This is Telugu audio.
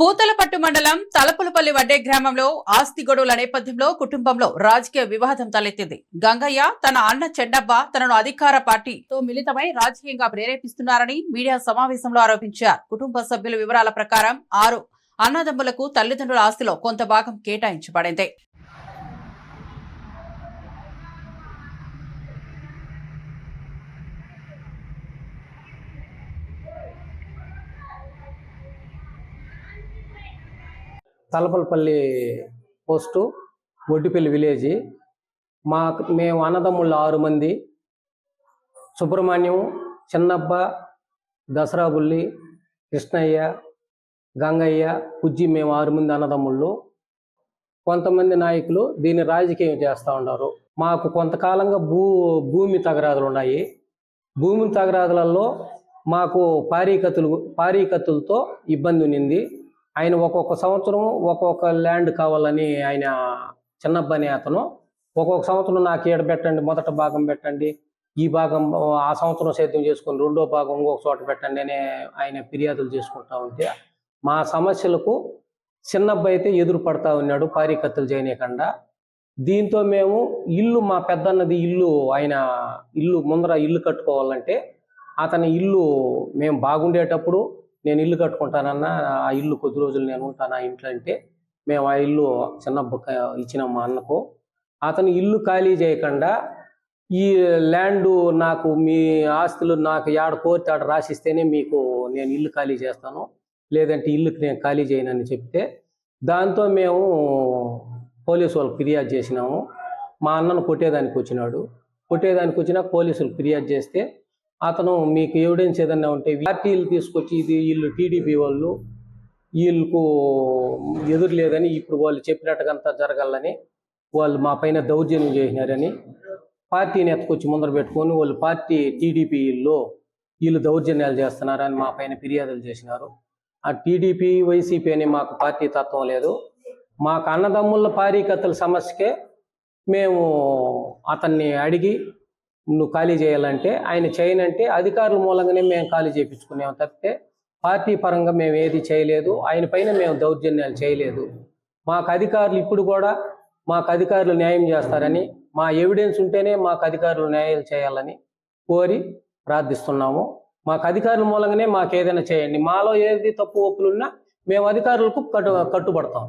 పూతలపట్టు మండలం తలపులపల్లి వడ్డే గ్రామంలో ఆస్తి గొడవల నేపథ్యంలో కుటుంబంలో రాజకీయ వివాదం తలెత్తింది. గంగయ్య తన అన్న చెడ్డబ్బ తనను అధికార పార్టీతో మిళితమై రాజకీయంగా ప్రేరేపిస్తున్నారని మీడియా సమావేశంలో ఆరోపించారు. కుటుంబ సభ్యుల వివరాల ప్రకారం ఆరు అన్నదమ్ములకు తల్లిదండ్రుల ఆస్తిలో కొంత భాగం కేటాయించబడింది. Talapalapalli post Oddipalli village. మా మేము అన్నదమ్ముళ్ళు ఆరు మంది. సుబ్రహ్మణ్యం చిన్నబ్బ దసరాబుల్లి కృష్ణయ్య గంగయ్య పుజ్జి మేము ఆరు మంది అన్నదమ్ముళ్ళు. కొంతమంది నాయకులు దీన్ని రాజకీయం చేస్తూ ఉన్నారు మాకు కొంతకాలంగా భూ భూమి తగరాదులు ఉన్నాయి. భూమి తగరాదులలో మాకు పారీకత్తులు పారీకత్తులతో ఇబ్బంది ఉన్నింది ఆయన ఒక్కొక్క సంవత్సరం ఒక్కొక్క ల్యాండ్ కావాలని ఆయన చిన్నబ్బని అతను. ఒక్కొక్క సంవత్సరం నాకు ఈడ పెట్టండి మొదట భాగం పెట్టండి ఈ భాగం ఆ సంవత్సరం సేద్యం చేసుకొని రెండో భాగం ఇంకొక చోట పెట్టండి అనే ఆయన ఫిర్యాదులు చేసుకుంటా ఉంటే మా సమస్యలకు చిన్నబ్బాయి అయితే ఎదురు పడతా ఉన్నాడు పారీకత్తులు చేయనీయకుండా. దీంతో మేము ఇల్లు మా పెద్దన్నది ఇల్లు ఆయన ఇల్లు ముందర ఇల్లు కట్టుకోవాలంటే అతని ఇల్లు మేము బాగుండేటప్పుడు నేను ఇల్లు కట్టుకుంటానన్నా ఆ ఇల్లు కొద్ది రోజులు నేను ఉంటాను ఆ ఇంట్లో అంటే మేము ఆ ఇల్లు చిన్న ఇచ్చినాం మా అన్నకు. అతను ఇల్లు ఖాళీ చేయకుండా ఈ ల్యాండ్ నాకు మీ ఆస్తులు నాకు ఏడ కోరితే ఆడ రాసిస్తేనే మీకు నేను ఇల్లు ఖాళీ చేస్తాను. లేదంటే ఇల్లుకి నేను ఖాళీ చేయనని చెప్తే దాంతో మేము పోలీసు వాళ్ళకి ఫిర్యాదు చేసినాము. మా అన్నను కొట్టేదానికి వచ్చినాడు. కొట్టేదానికి వచ్చినా పోలీసులు ఫిర్యాదు చేస్తే అతను మీకు ఎవిడెన్స్ ఏదన్నా ఉంటే పార్టీలు తీసుకొచ్చి ఇది వీళ్ళు టీడీపీ వాళ్ళు వీళ్ళకు ఎదురు లేదని ఇప్పుడు వాళ్ళు చెప్పినట్టుగంతా జరగాలని వాళ్ళు మా పైన దౌర్జన్యం చేసినారని పార్టీని ఎత్తుకొచ్చి ముందర పెట్టుకొని వాళ్ళు పార్టీ టీడీపీలో వీళ్ళు దౌర్జన్యాలు చేస్తున్నారని మా పైన ఫిర్యాదులు చేసినారు. ఆ టీడీపీ వైసీపీ అని మాకు పార్టీ తత్వం లేదు. మాకు అన్నదమ్ముల పారీకత్తుల సమస్యకే మేము అతన్ని అడిగి నువ్వు ఖాళీ చేయాలంటే ఆయన చేయనంటే అధికారుల మూలంగానే మేము ఖాళీ చేయించుకున్నాం తప్పితే పార్టీ పరంగా మేము ఏది చేయలేదు. ఆయన పైన మేము దౌర్జన్యాలు చేయలేదు. మాకు అధికారులు ఇప్పుడు కూడా మాకు అధికారులు న్యాయం చేస్తారని మా ఎవిడెన్స్ ఉంటేనే మాకు అధికారులు న్యాయం చేయాలని కోరి ప్రార్థిస్తున్నాము. మాకు అధికారుల మూలంగానే మాకు ఏదైనా చేయండి. మాలో ఏది తప్పు ఒప్పులున్నా మేము అధికారులకు కట్టు కట్టుబడతాం.